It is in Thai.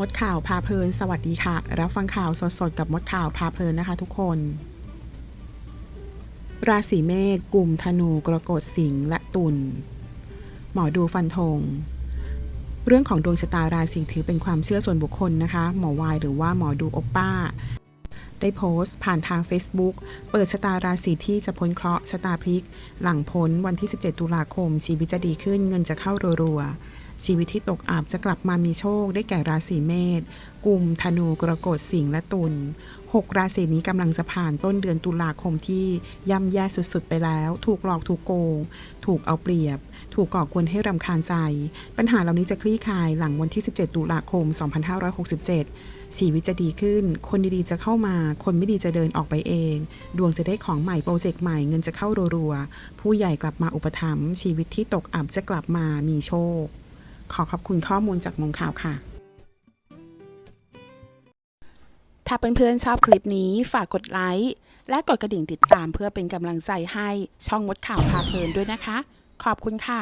มดข่าวพาเพลิน สวัสดีค่ะ รับฟังข่าวสดๆ กับมดข่าวพาเพลินนะคะทุกคน ราศีเมษกลุ่มธนูกรกฎสิงห์และตุลหมอดูฟันธงเรื่องของดวงชะตาราศีถือเป็นความเชื่อส่วนบุคคลนะคะ หมอวายหรือว่าหมอดูโอปป้า ได้โพสต์ผ่านทาง Facebook เปิดชะตาราศีที่จะพ้นเคราะห์ชะตาพลิก หลังพ้นวันที่ 17 ตุลาคมชีวิตจะดีขึ้นเงินจะเข้ารัวๆ ชีวิตที่ตกอับจะกลับมามีโชคได้แก่ราศีเมษกลุ่มธนูกรกฎสิงห์และตุลหกราศีนี้กำลังจะผ่านต้นเดือนตุลาคมที่ย่ำแย่สุดๆไปแล้ว ถูกหลอกถูกโกง ถูกเอาเปรียบ ถูกก่อกวนให้รำคาญใจ ปัญหาเหล่านี้จะคลี่คลายหลังวันที่ 17 ตุลาคม 2567 ชีวิตจะดีขึ้น คนดีๆจะเข้ามา คนไม่ดีจะเดินออกไปเอง ดวงจะได้ของใหม่โปรเจกต์ใหม่เงินจะเข้ารัวๆ ผู้ใหญ่กลับมาอุปถัมภ์ชีวิตที่ตกอับจะกลับมามีโชค ขอขอบคุณข้อมูลจากมงข่าวค่ะ ถ้าเพื่อนๆชอบคลิปนี้ฝากกดไลค์และกดกระดิ่งติดตามเพื่อเป็นกำลังใจให้ช่องมดข่าวพาเพลินด้วยนะคะ ขอบคุณค่ะ